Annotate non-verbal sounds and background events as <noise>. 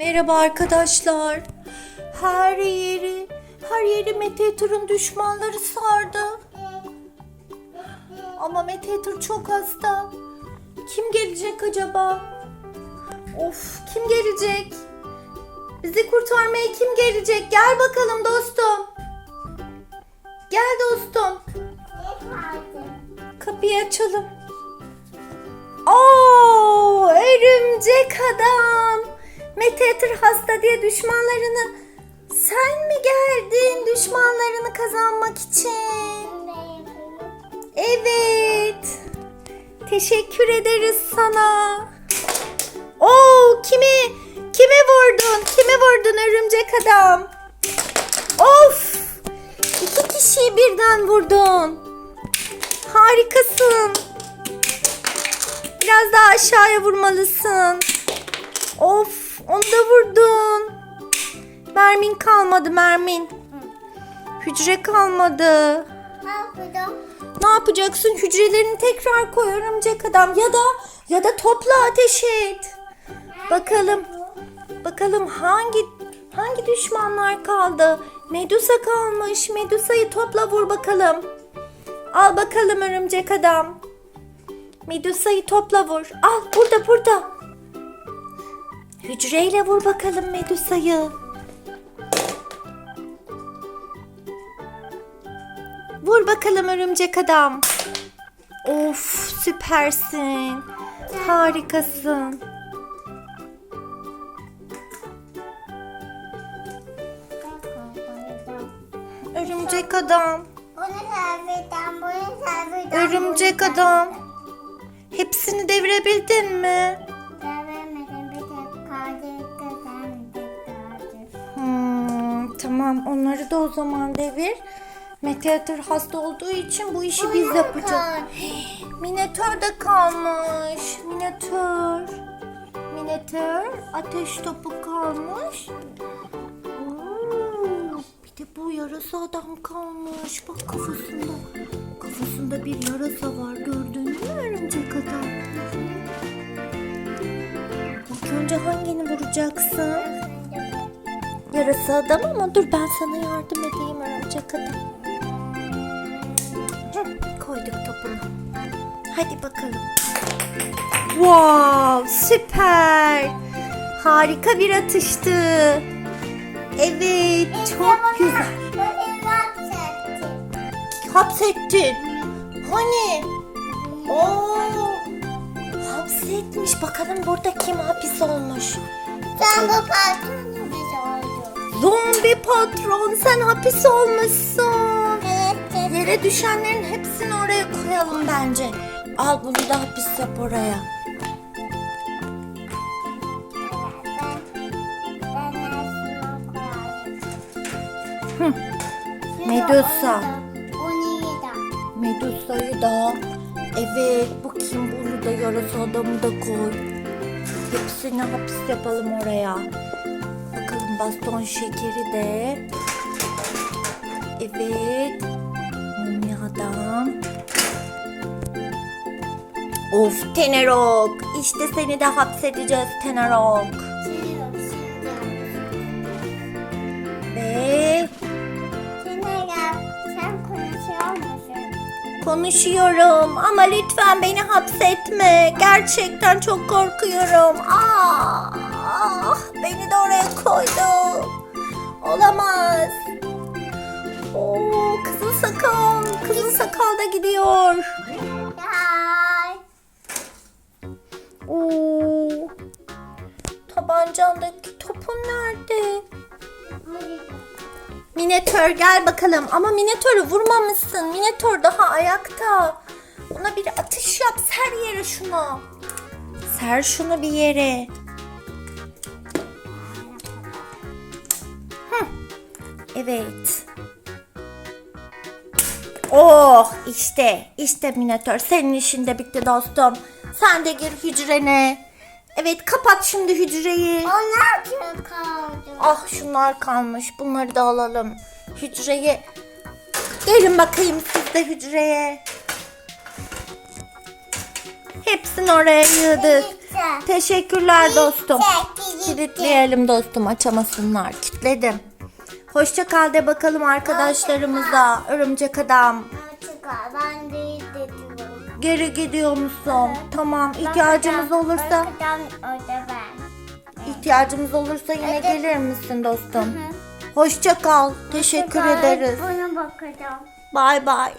Merhaba arkadaşlar. Her yeri, her yeri Meteor'un düşmanları sardı. Ama Meteor çok hasta. Kim gelecek acaba? Of, kim gelecek? Bizi kurtarmaya kim gelecek? Gel bakalım dostum. Gel dostum. Kapıyı açalım. Oo, örümcek adam. Meteor hasta diye düşmanlarını sen mi geldin düşmanlarını kazanmak için? Evet. Teşekkür ederiz sana. Oo, kimi kime vurdun? Kime vurdun örümcek adam? Of! İki kişiyi birden vurdun. Harikasın. Biraz daha aşağıya vurmalısın. Of, onu da vurdun. Mermin kalmadı mermin. Hücre kalmadı. Ne yapacaksın? Hücrelerini tekrar koy örümcek adam ya da ya da topla ateş et. Bakalım. Bakalım hangi hangi düşmanlar kaldı? Medusa kalmış. Medusa'yı topla vur bakalım. Al bakalım örümcek adam. Medusa'yı topla vur. Al burada burada. Hücreyle vur bakalım Medusa'yı. Vur bakalım örümcek adam. Of süpersin. Harikasın. Örümcek adam. Örümcek adam. Hepsini devirebildin mi? Tamam onları da o zaman devir. Meteor hasta olduğu için bu işi biz yapacağız. <gasps> Minotör de kalmış. Minotör. Minotör ateş topu kalmış. Oo, bir de bu yarasa adam kalmış. Bak kafasında. Kafasında bir yarasa var. Gördün mü örümcek adam? İlk önce hangini vuracaksın? Yarası adam ama dur ben sana yardım edeyim örümcek adam. Heh, koyduk topunu. Hadi bakalım. Wow süper. Harika bir atıştı. Evet çok güzel. Hapsettin. Hani? Oo. Hapsetmiş. Bakalım burada kim hapis olmuş. Sen bu bize Zombi patron sen hapis olmuşsun. Evet, evet. Yere düşenlerin hepsini oraya koyalım bence. Al bunu da hapis yap oraya. Medusa. Medusa'yı da. Evet bu kim bunu da yarasa adamı da koy. Hepsini hapis yapalım oraya. Baston şekeri de. Evet. Mumya adam. Of Tenerok. İşte seni de hapsedeceğiz Tenerok. Ve konuşuyorum ama lütfen beni hapsetme. Gerçekten çok korkuyorum. Ah, ah, beni de oraya koydu. Olamaz. Oo, kızıl sakal. Kızıl sakal da gidiyor. Oo. Tabancandaki topun nerede? Minetör gel bakalım. Ama Minetör'ü vurmamışsın. Minetör daha ayakta. Ona bir atış yap. Ser yere şunu. Ser şunu bir yere. Evet. Oh işte işte Minetör senin işin de bitti dostum. Sen de gir hücrene. Evet kapat şimdi hücreyi. Onlar kim kaldı? Ah şunlar kalmış. Bunları da alalım. Hücreye. Gelin bakayım siz de hücreye. Hepsini oraya yığdık. Teşekkürler dostum. Kilitleyelim dostum açamasınlar. Kilitledim. Hoşça kal de bakalım arkadaşlarımıza. Örümcek adam. Çıkar. Ben değil dedim. Geri gidiyor musun? Tamam. İhtiyacımız olursa Arkadan orada ben. ihtiyacımız olursa yine gelir misin dostum? Hoşça kal. Teşekkür ederiz. Buna bakacağım. Bay bay.